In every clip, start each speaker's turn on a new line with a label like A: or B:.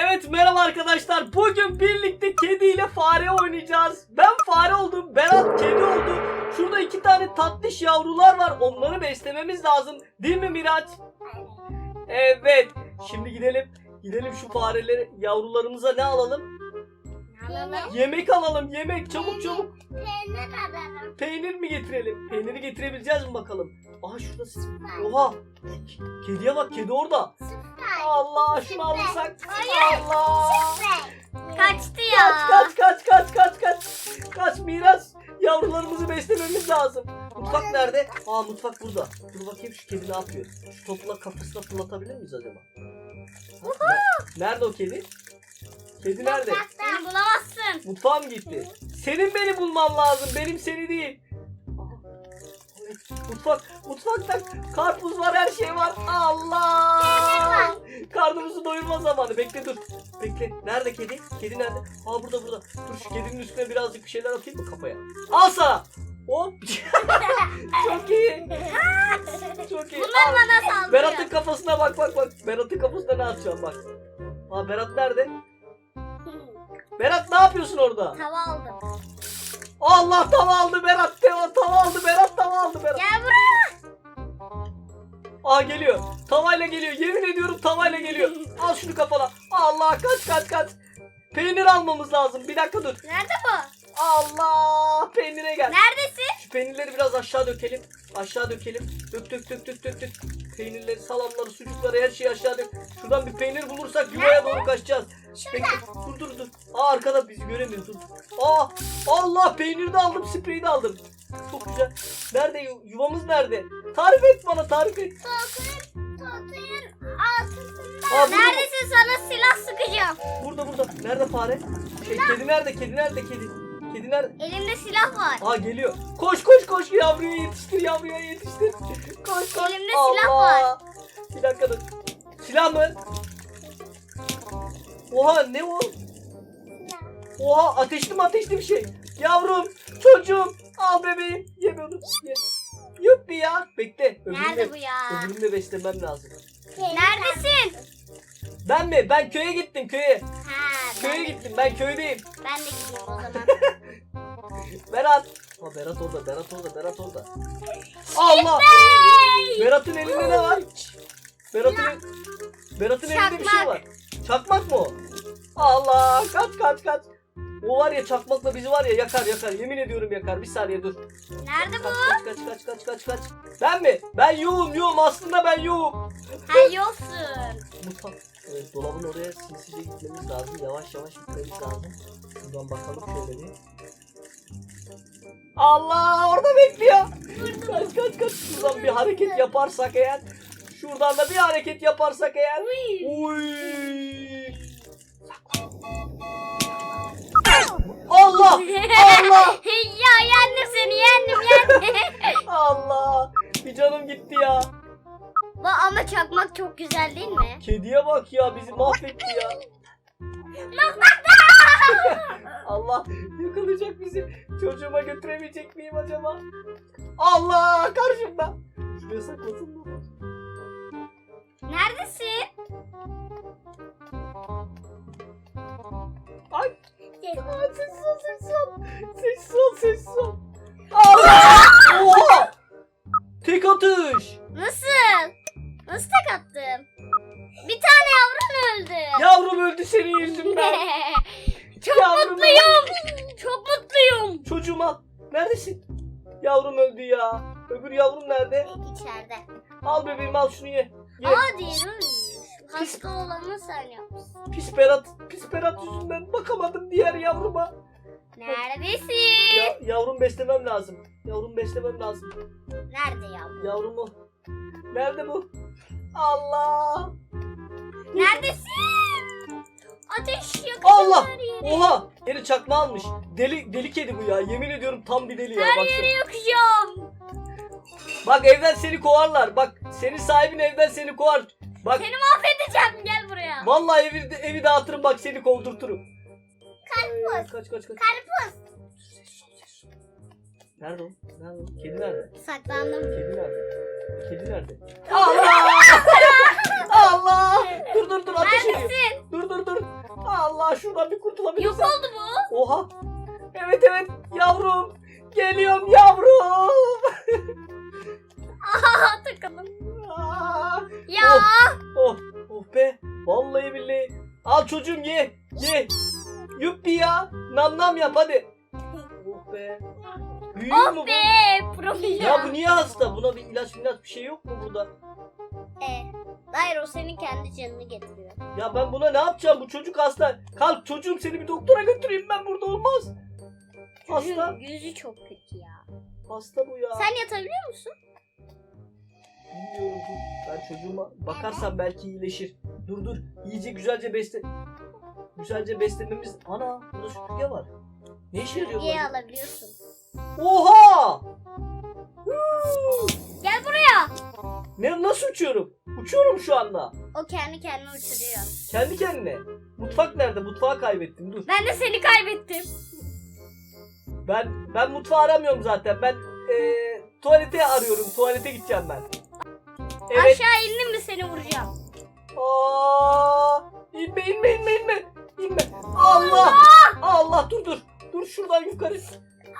A: Evet merhaba arkadaşlar. Bugün birlikte kedi ile fare oynayacağız. Ben fare oldum. Berat kedi oldu. Şurada iki tane tatlış yavrular var. Onları beslememiz lazım. Değil mi Miraç? Evet. Şimdi gidelim. Gidelim şu fareleri yavrularımıza ne alalım?
B: Alalım.
A: Yemek alalım. Yemek çabuk çabuk.
B: Peynir alalım.
A: Peynir mi getirelim? Peyniri getirebileceğiz mi bakalım? Aha şurada siz. Oha. Kediye bak kedi orada.
B: Süper.
A: Allah şunu alırsak.
B: Hayır.
A: Allah.
B: Kaçtı
A: Kaç kaç kaç kaç kaç kaç. Kaç miras. Yavrularımızı beslememiz lazım. Mutfak nerede? Aa mutfak burada. Dur bakayım şu kedi ne yapıyor. Şu topla kafasına fırlatabilir miyiz acaba? Ha, ne- Nerede o kedi? Kedi nerede?
B: Beni bulamazsın.
A: Mutfağa mı gitti? Senin beni bulman lazım. Benim seni değil. Mutfak, mutfakta karpuz var, her şey var. Allah! Karnımızı doyurma zamanı. Bekle dur. Bekle. Nerede kedi? Kedi nerede? Aa burada burada. Dur şu kedinin üstüne birazcık bir şeyler atayım mı kafaya? Al sana. Hop. Çok iyi. Çok iyi.
B: Bunlar
A: Al.
B: bana saldırıyor.
A: Berat'ın kafasına bak bak bak. Berat'ın kafasına ne atacağım bak. Aa Berat nerede? Berat ne yapıyorsun orada?
B: Tava aldım.
A: Allah tava aldı Berat. Tava, tava aldı Berat. Tava aldı Berat.
B: Gel buraya.
A: Aa geliyor. Tavayla geliyor. Yemin ediyorum tavayla geliyor. Al şunu kafana. Allah kaç kaç kaç. Peynir almamız lazım. Bir dakika dur.
B: Nerede bu?
A: Allah peynire gel.
B: Neredesin?
A: Şu peynirleri biraz aşağı dökelim. Aşağı dökelim. Dök dök dök dök dök dök. Peynirleri, salamları, sucukları her şeyi aşağı dök. Şuradan bir peynir bulursak yuvaya doğru kaçacağız. Bekle. Dur dur dur. Aa arkada bizi göremiyor dur. Aa Allah peyniri de aldım, spreyi de aldım. Çok güzel. Nerede yu- yuvamız nerede? Tarif et bana tarif et.
B: Totun altısında.
A: Aa,
B: Neredesin sana silah sıkacağım.
A: burada burada. Nerede fare? Şey kedi nerede? Kedi nerede kedi? Kedi nerede?
B: Elimde silah var.
A: Aa geliyor. Koş koş koş yavruya yetiştir yavruya yetiştir. Koş koş.
B: Elimde silah var.
A: Bir dakika dur. Silah mı? Oha ne o? Oha ateşli mi ateşli bir şey. Yavrum çocuğum al bebeğim. Ye bunu. Ye. Yuppi ya. Bekle. Öbürünü
B: Nerede
A: de,
B: bu ya?
A: öbürünü de beslemem lazım.
B: Neredesin?
A: Ben mi? Ben köye gittim köye.
B: Ha, ben
A: Köye
B: de,
A: gittim. Ben köydeyim.
B: ben de gideyim o zaman.
A: Berat. Ha Berat orada. Berat orada. Berat orada. Allah. Berat'ın elinde ne var? Berat'ın Berat'ın elinde bir şey var. Çakmak mı? Allah kaç kaç kaç. O var ya çakmakla bizi var ya yakar yakar. Yemin ediyorum yakar. Bir saniye dur.
B: Nerede bu?
A: Kaç kaç kaç kaç kaç kaç kaç. Ben mi? Ben yoğum yoğum aslında ben yoğum.
B: Ha yoksun.
A: Mutfak. Evet dolabın oraya sinsice gitmemiz lazım. Yavaş yavaş gitmemiz lazım. Şuradan bakalım şöyle bir. Allah orada bekliyor. Kaç kaç kaç. Şuradan bir hareket yaparsak eğer. Şuradan da bir hareket yaparsak eğer. Uy. Allah! Allah!
B: ya yendim seni yendim yendim.
A: Allah! Bir canım gitti ya.
B: Bu ama çakmak çok güzel değil mi?
A: Kediye bak ya bizi mahvetti ya. Allah yakalayacak bizi. Çocuğuma götüremeyecek miyim acaba? Allah karşımda. Şuraya saklasın mı?
B: Neredesin?
A: Sessiz ol. Sessiz ol. Allah! Oha! Tek atış.
B: Nasıl? Nasıl tek attım? Bir tane yavrum öldü.
A: Yavrum öldü senin yüzünden.
B: çok
A: Yavrum
B: mutluyum. Çok mutluyum.
A: Çocuğuma. Neredesin? Yavrum öldü ya. Öbür yavrum nerede?
B: İçeride.
A: Al bebeğim al şunu ye. Ye.
B: Aa ölmüş. Hasta olanı sen yapmışsın.
A: Pis Berat, pis Berat yüzünden bakamadım diğer yavruma.
B: Neredesin?
A: Ya, yavrum beslemem lazım. Yavrum beslemem lazım.
B: Nerede yavrum?
A: Yavrumu. Nerede bu? Allah!
B: Neredesin? Ateş yakıyor
A: Allah! Oha! Yeri çakma almış. Deli deli kedi bu ya. Yemin ediyorum tam bir deli ya.
B: Her
A: Baksana.
B: yeri yakacağım.
A: Bak evden seni kovarlar. Bak senin sahibin evden seni kovar. Bak
B: Seni mahvedeceğim. Gel buraya.
A: vallahi evi, evi dağıtırım bak seni kovdurturum.
B: Karpuz.
A: Kaç kaç kaç.
B: Karpuz.
A: Nerede o? Nerede o? Kedi nerede?
B: Saklandım.
A: Kedi nerede? Kedi nerede? Allah! Allah! Dur dur dur ateş ediyor.
B: Neredesin?
A: Dur dur dur. Allah şuradan bir
B: Yok oldu bu.
A: Oha. Evet evet yavrum. Geliyorum yavrum.
B: Aha takalım.
A: Aa,
B: Ya.
A: Oh, oh be. Vallahi billahi. Al çocuğum ye. Ye. Yuppi ya. Nam nam yap hadi. Oh be. Büyüyor mu
B: Oh
A: bu?
B: be. Profil
A: Ya bu niye hasta? Buna bir ilaç ilaç bir şey yok mu burada?
B: E, hayır o senin kendi canını getiriyor.
A: Ya ben buna ne yapacağım? Bu çocuk hasta. Kalk çocuğum seni bir doktora götüreyim ben burada olmaz. Hasta.
B: Yüzü çok kötü ya.
A: Hasta bu ya.
B: Sen yatabiliyor musun?
A: Bilmiyorum. Ben çocuğuma bakarsam belki iyileşir. Dur dur. İyice güzelce besle. Güzelce beslememiz. Ana burada süpürge var. Ne işe yarıyor bu? Acaba?
B: alabiliyorsun.
A: Oha!
B: Gel buraya.
A: Ne nasıl uçuyorum? Uçuyorum şu anda.
B: O kendi kendine uçuruyor.
A: Kendi kendine. Mutfak nerede? Mutfağı kaybettim. Dur.
B: Ben de seni kaybettim.
A: Ben ben mutfağı aramıyorum zaten. Ben eee tuvalete arıyorum. Tuvalete gideceğim ben. Evet.
B: Aşağı indin mi seni vuracağım.
A: Aa! İnme inme inme inme. İnme. Allah! Allah dur dur. Dur şuradan yukarı.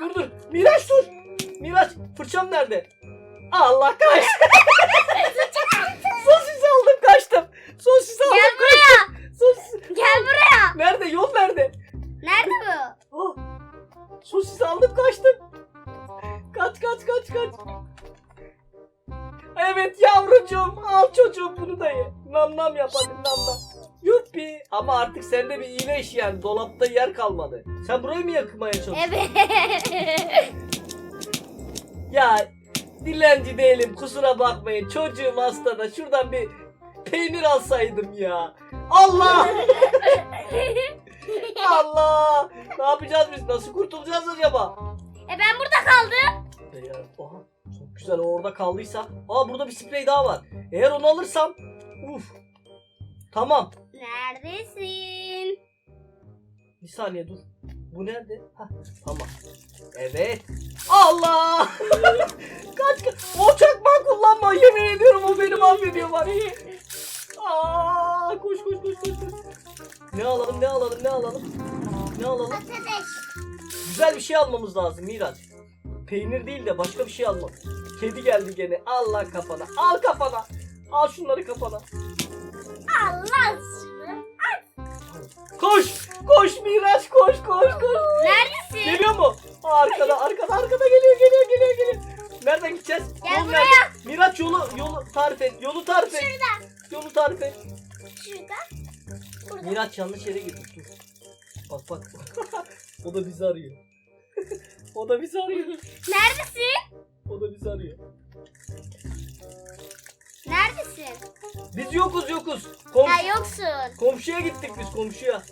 A: Dur dur. Miraç dur. Miraç fırçam nerede? Allah kaç. Sosis aldım kaçtım. Sosis aldım.
B: Gel buraya.
A: Sosis.
B: Gel buraya.
A: Nerede? Yol nerede?
B: Nerede bu?
A: Oh. Sosis aldım kaçtım. Kaç kaç kaç kaç. Evet yavrucuğum al çocuğum bunu da ye. Nam nam yap hadi nam nam. Yuppi. Ama artık sende bir iyileş yani. Dolapta yer kalmadı. Sen burayı mı yakmaya çalışıyorsun?
B: Evet.
A: Ya dilenci değilim kusura bakmayın. Çocuğum hasta da şuradan bir peynir alsaydım ya. Allah! Allah! Ne yapacağız biz? Nasıl kurtulacağız acaba?
B: e ben burada kaldım.
A: Ya, oha, çok güzel o orada kaldıysa. Aa burada bir sprey daha var. Eğer onu alırsam uf. Tamam.
B: Neredesin?
A: Bir saniye dur. Bu nerede? Hah, tamam. Evet. Allah! kaç kaç. O çakmağı kullanma. Yemin ediyorum o beni mahvediyor var. Aa, koş koş koş koş. koş. Ne alalım ne alalım ne alalım? Ne alalım?
B: Patates.
A: Güzel bir şey almamız lazım Miraç. Peynir değil de başka bir şey almak. Kedi geldi gene. Allah kafana. Al kafana. Al şunları kafana.
B: Allah.
A: Koş. Koş Miraç koş koş koş.
B: Neredesin?
A: Geliyor mu? Arkada arkada arkada geliyor geliyor geliyor geliyor. Nereden gideceğiz?
B: Gel
A: Yol
B: buraya.
A: nerede? Miraç yolu yolu tarif et. Yolu tarif et.
B: Şuradan.
A: Yolu tarif et.
B: Şuradan. Buradan.
A: Miraç yanlış yere girdik. Dur. Bak bak. o da bizi arıyor. o da bizi arıyor.
B: Neredesin?
A: O da bizi arıyor.
B: Neredesin?
A: Biz yokuz yokuz. Komşu,
B: Ha yoksun.
A: komşuya gittik biz komşuya.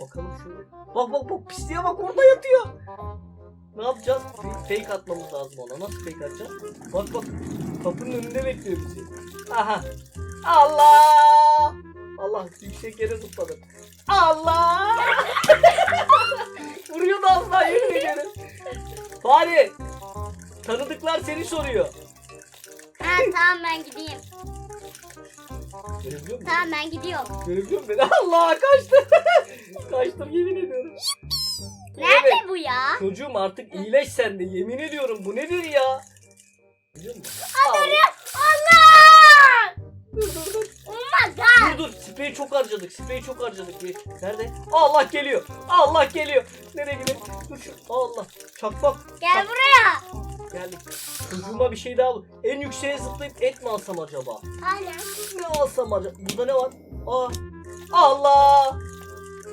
A: Bakalım şöyle. Bak bak bak pisliğe bak orada yatıyor. Ne yapacağız? Bir fake atmamız lazım ona. Nasıl fake atacağız? Bak bak. Kapının önünde bekliyor bizi. Aha. Allah! Allah yüksek yere zıpladım. Allah! Vuruyordu az daha yemin ederim. Fare! Tanıdıklar seni soruyor.
B: Ha tamam ben gideyim.
A: Görebiliyor musun?
B: Tamam ben gidiyorum.
A: Görebiliyor musun beni? Allah kaçtı. Kaçtım yemin ediyorum.
B: Nerede
A: Evet.
B: bu ya?
A: Çocuğum artık iyileş sen de yemin ediyorum bu nedir ya? Biliyor musun?
B: Allah!
A: Dur dur dur.
B: Oh my god.
A: Dur dur. Spreyi çok harcadık. Spreyi çok harcadık. Bir- Nerede? Allah geliyor. Allah geliyor. Nereye gidelim? Dur şu. Allah. Çakmak.
B: Gel buraya.
A: Geldik. Çocuğuma bir şey daha al. En yükseğe zıplayıp et mi alsam acaba?
B: Aynen.
A: Ne alsam acaba? Burada ne var? Aa. Allah.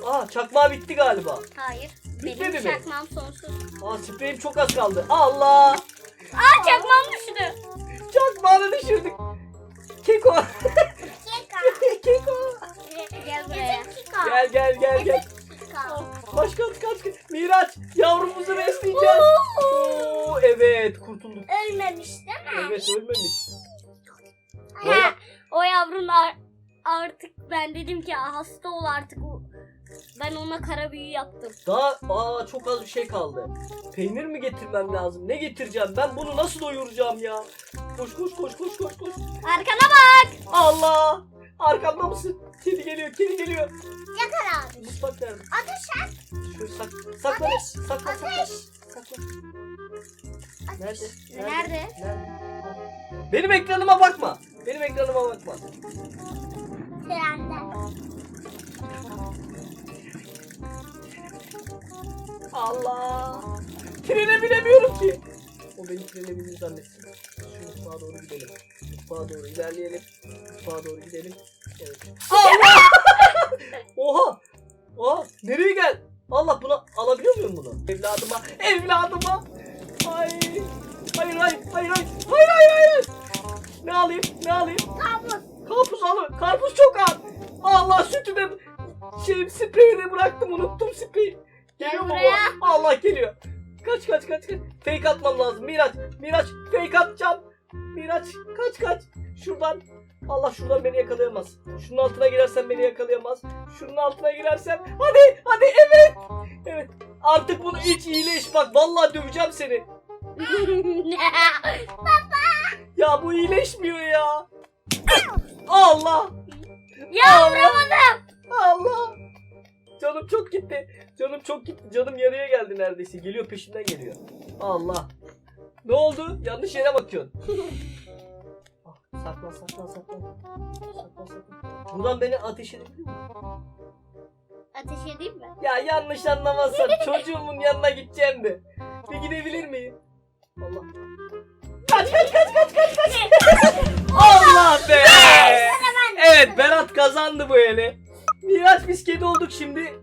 A: Aa çakmağı bitti galiba.
B: Hayır.
A: Bitmedi
B: Benim
A: mi?
B: çakmam sonsuz.
A: Aa spreyim çok az kaldı. Allah.
B: Aa çakmam düştü.
A: Çakmağını düşürdük. Keko. Keko.
B: Gel buraya.
A: Gel gel gel gel. Kaç. kaç. Miraç yavrumuzu besleyeceğiz. Evet kurtulduk.
B: Ölmemiş değil
A: Evet ölmemiş.
B: Ha, o yavrun ar- artık ben dedim ki hasta ol artık. Ben ona kara büyü yaptım.
A: Daha aa çok az bir şey kaldı. Peynir mi getirmem lazım? Ne getireceğim? Ben bunu nasıl doyuracağım ya? Koş koş koş koş koş koş.
B: Arkana bak.
A: Allah! Arkamda mısın? Kedi geliyor, kedi geliyor.
B: Yakar abi.
A: Mutfak nerede?
C: Ateş et.
A: Şöyle sak, sakla.
C: Ateş,
A: Sakla sakla.
C: ateş.
A: Sakla.
C: Ateş.
A: Nerede?
B: Nerede?
A: Benim ekranıma bakma. Benim ekranıma bakma.
C: Trende.
A: Allah. Trene binemiyorum ki. O beni trene binir zannetsin. Şu mutfağa doğru gidelim. Mutfağa doğru ilerleyelim. Mutfağa doğru gidelim. Evet. Allah! Oha! Oha! Nereye gel? Allah buna alabiliyor muyum bunu? Evladıma, evladıma. Ay. Hayır hayır hayır hayır hayır hayır hayır. Ne alayım? Ne alayım?
C: Kabus.
A: Karpuz alı. Karpuz çok ağır. Allah sütü de şey spreyi de bıraktım unuttum spreyi. Geliyor mu bu? Allah geliyor. Kaç kaç kaç kaç. Fake atmam lazım. Miraç. Miraç fake atacağım. Miraç kaç kaç. Şuradan. Allah şuradan beni yakalayamaz. Şunun altına girersem beni yakalayamaz. Şunun altına girersem. Hadi hadi evet. Evet. Artık bunu hiç iyileş bak. Vallahi döveceğim seni. Ya bu iyileşmiyor ya. Allah.
B: ya
A: Allah.
B: vuramadım.
A: Allah. Canım çok gitti. Canım çok gitti. Canım yarıya geldi neredeyse. Geliyor peşimden geliyor. Allah. Ne oldu? Yanlış yere bakıyorsun. Ah, saklan saklan saklan. Saklan saklan. Buradan beni ateş edebilir mi?
B: Ateş edeyim mi?
A: Ya yanlış anlamazsan çocuğumun yanına gideceğim de. Bir gidebilir miyim? Allah. Kaç kaç kaç kaç kaç kaç. Allah be. Evet Berat kazandı bu eli. Miraç biz kedi olduk şimdi.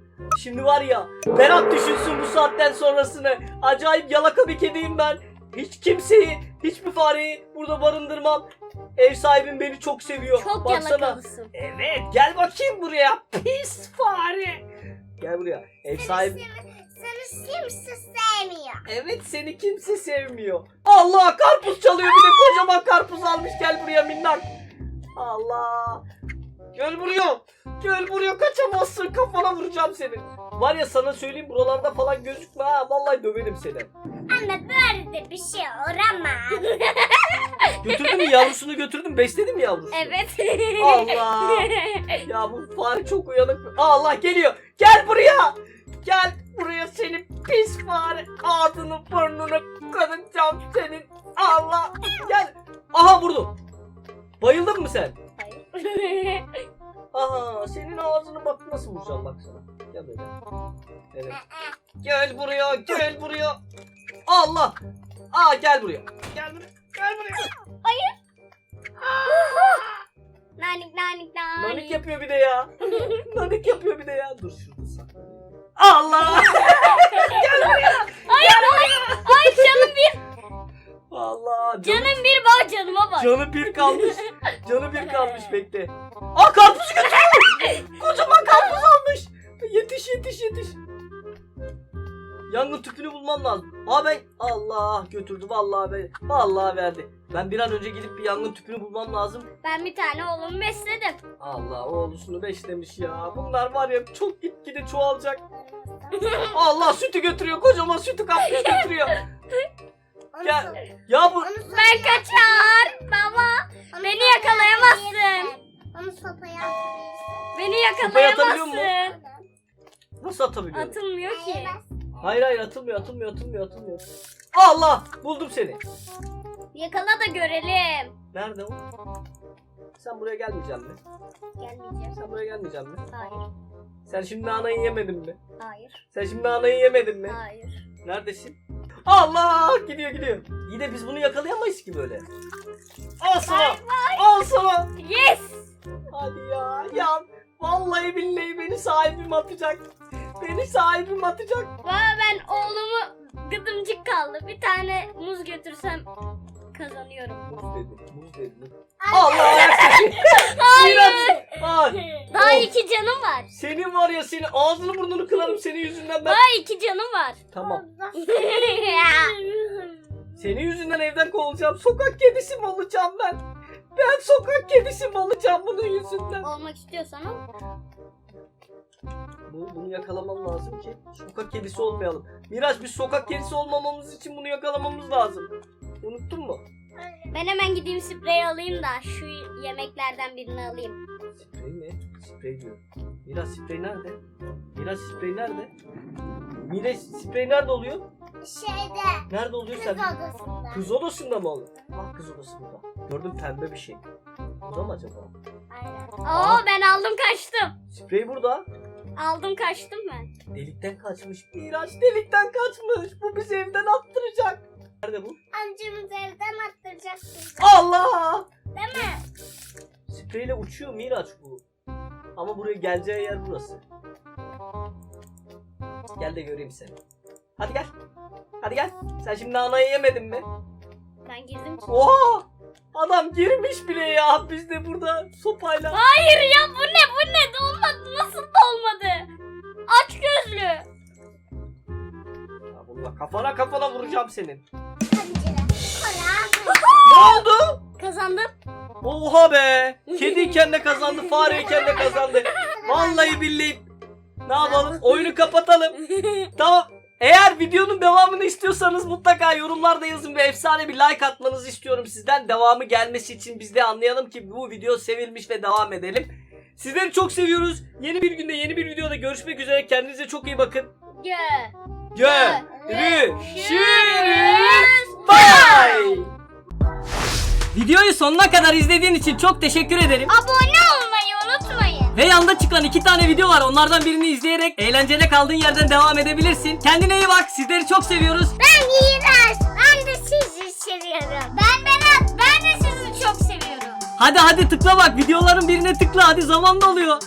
A: Şimdi var ya Berat düşünsün bu saatten sonrasını. Acayip yalaka bir kediyim ben. Hiç kimseyi, hiçbir fareyi burada barındırmam. Ev sahibim beni çok seviyor.
B: Çok yalakalısın.
A: Evet gel bakayım buraya. Pis fare. Gel buraya. Ev sahibi.
C: Kimse sevmiyor.
A: Evet seni kimse sevmiyor. Allah karpuz çalıyor bir de kocaman karpuz almış gel buraya minnak. Allah. Gel buraya. Gel buraya kaçamazsın kafana vuracağım seni. Var ya sana söyleyeyim buralarda falan gözükme ha vallahi döverim seni.
C: Ama böyle de bir şey olamaz.
A: Götürdün mü yavrusunu götürdüm besledin mi yavrusunu?
B: Evet.
A: Allah. Ya bu fare çok uyanık. Allah geliyor. Gel buraya. Gel buraya pis fare. Ağzını burnunu kıracağım senin. Allah. Gel. Aha vurdu. Bayıldın mı sen? Canı
B: bir
A: kalmış. Canı bir kalmış bekle. Aa karpuzu götürüyor. Kocaman karpuz almış. Yetiş yetiş yetiş. Yangın tüpünü bulmam lazım. Aa ben Allah götürdü vallahi ben vallahi verdi. Ben bir an önce gidip bir yangın tüpünü bulmam lazım.
B: Ben bir tane oğlumu besledim.
A: Allah oğlusunu beslemiş ya. Bunlar var ya çok gitgide çoğalacak. Allah sütü götürüyor. Kocaman sütü kapmış götürüyor.
C: So-
A: Ya bu
B: Ben kaçar. Yakalayamazsın.
C: Onu sopaya atabilirsin.
B: beni
A: Sopaya atabiliyor mu?
B: yakalayamazsın.
A: nasıl atabiliyorum?
B: Atılmıyor ki.
C: Hayır
A: hayır atılmıyor atılmıyor atılmıyor atılmıyor. Allah buldum seni.
B: Yakala da görelim.
A: Nerede o? Sen buraya gelmeyeceksin mi?
B: Gelmeyeceğim.
A: Sen buraya gelmeyeceksin mi?
B: Hayır.
A: Sen şimdi anayı yemedin mi?
B: Hayır.
A: Sen şimdi anayı yemedin mi?
B: Hayır.
A: Neredesin? Allah gidiyor gidiyor. İyi de biz bunu yakalayamayız ki böyle. Al sana. Al sana.
B: Yes.
A: Hadi ya. Ya vallahi billahi beni sahibim atacak. Beni sahibim atacak.
B: Baba ben oğlumu gıdımcık kaldı. Bir tane muz götürsem kazanıyorum.
A: Muz dedi. Muz dedi. Allah.
B: Hayır.
A: Ay.
B: Daha
A: Oh.
B: iki canım var.
A: Senin var ya senin ağzını burnunu kırarım senin yüzünden ben.
B: Daha iki canım var.
A: Tamam. Senin yüzünden evden kovulacağım. Sokak kedisi mi olacağım ben? Ben sokak kedisi mi olacağım bunun yüzünden?
B: Olmak istiyorsan ol.
A: Bu, bunu yakalamam lazım ki sokak kedisi olmayalım. Miraç biz sokak kedisi olmamamız için bunu yakalamamız lazım. Unuttun mu?
B: Ben hemen gideyim sprey alayım da şu yemeklerden birini alayım.
A: Sprey mi? Sprey diyor. Miraç sprey nerede? Miraç sprey nerede? Miraç sprey nerede oluyor?
C: Şeyde.
A: Nerede oluyor
C: Kız
A: sen?
C: odasında.
A: Kız odasında mı oluyor? Ah kız odasında. Gördüm pembe bir şey. Burada mı acaba?
C: Aynen.
B: Oo ben aldım kaçtım.
A: Sprey burada.
B: Aldım kaçtım ben.
A: Delikten kaçmış. Miraç delikten kaçmış. Bu bizi evden attıracak. Nerede bu?
C: Amcamız evden attıracaksın.
A: Allah!
C: Değil mi?
A: Spreyle uçuyor Miraç bu. Ama buraya geleceği yer burası. Gel de göreyim seni. Hadi gel. Hadi gel. Sen şimdi anayı yemedin mi?
B: Ben girdim.
A: Oha! Adam girmiş bile ya. Biz de burada sopayla.
B: Hayır ya bu ne bu ne? Dolmadı. Nasıl dolmadı? Aç
A: kafana kafana vuracağım senin. Ne oldu?
B: Kazandım.
A: Oha be. Kediyken de kazandı, fareyken de kazandı. Vallahi billahi. Ne yapalım? Oyunu kapatalım. Tamam. Eğer videonun devamını istiyorsanız mutlaka yorumlarda yazın ve efsane bir like atmanızı istiyorum sizden. Devamı gelmesi için biz de anlayalım ki bu video sevilmiş ve devam edelim. Sizleri çok seviyoruz. Yeni bir günde yeni bir videoda görüşmek üzere. Kendinize çok iyi bakın.
B: Gö.
A: Görüşürüz. Bye. Videoyu sonuna kadar izlediğin için çok teşekkür ederim.
C: Abone olmayı unutmayın.
A: Ve yanda çıkan iki tane video var. Onlardan birini izleyerek eğlencene kaldığın yerden devam edebilirsin. Kendine iyi bak. Sizleri çok seviyoruz.
C: Ben İğrenç. Ben de sizi seviyorum. Ben Berat. Ben de sizi çok seviyorum.
A: Hadi hadi tıkla bak. Videoların birine tıkla. Hadi zaman doluyor.